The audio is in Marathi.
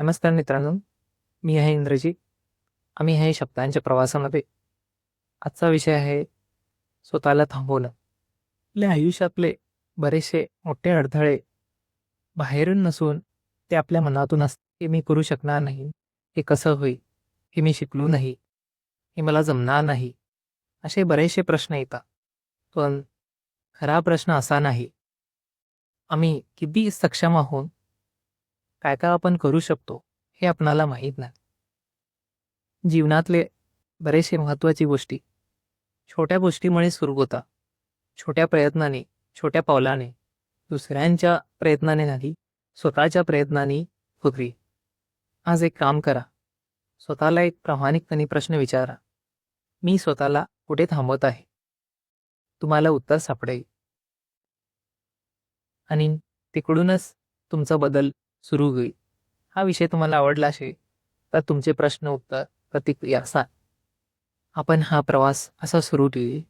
नमस्कार मित्रांनो मी आहे इंद्रजी आम्ही आहे शब्दांच्या प्रवासामध्ये. आजचा विषय आहे स्वतःला थांबवणं. आपल्या आयुष्यातले बरेचसे मोठे अडथळे बाहेरून नसून ते आपल्या मनातून असते हे मी करू शकणार नाही. हे कसं होईल? हे मी शिकलो नाही. हे मला जमणार नाही. असे बरेचसे प्रश्न येतात. पण खरा प्रश्न असा नाही. आम्ही किती सक्षम आहोत? काय काय आपण करू शकतो हे आपणाला माहीत नाही. जीवनातले बरेचसे महत्त्वाची गोष्टी. छोट्या गोष्टीमुळे सुरू होता. छोट्या प्रयत्नाने छोट्या पावलाने दुसऱ्यांच्या प्रयत्नाने नाही स्वतःच्या प्रयत्नाने होती आज एक काम करा. स्वतःला एक प्रामाणिकपणे प्रश्न विचारा. मी स्वतःला कुठे थांबवत आहे. तुम्हाला उत्तर सापडेल. आणि तिकडूनच तुमचा बदल सुरू होईल. हा विषय तुम्हाला आवडला असेल तर तुमचे प्रश्न उत्तर प्रतिक्रिया असाल. आपण हा प्रवास असा सुरू ठेवू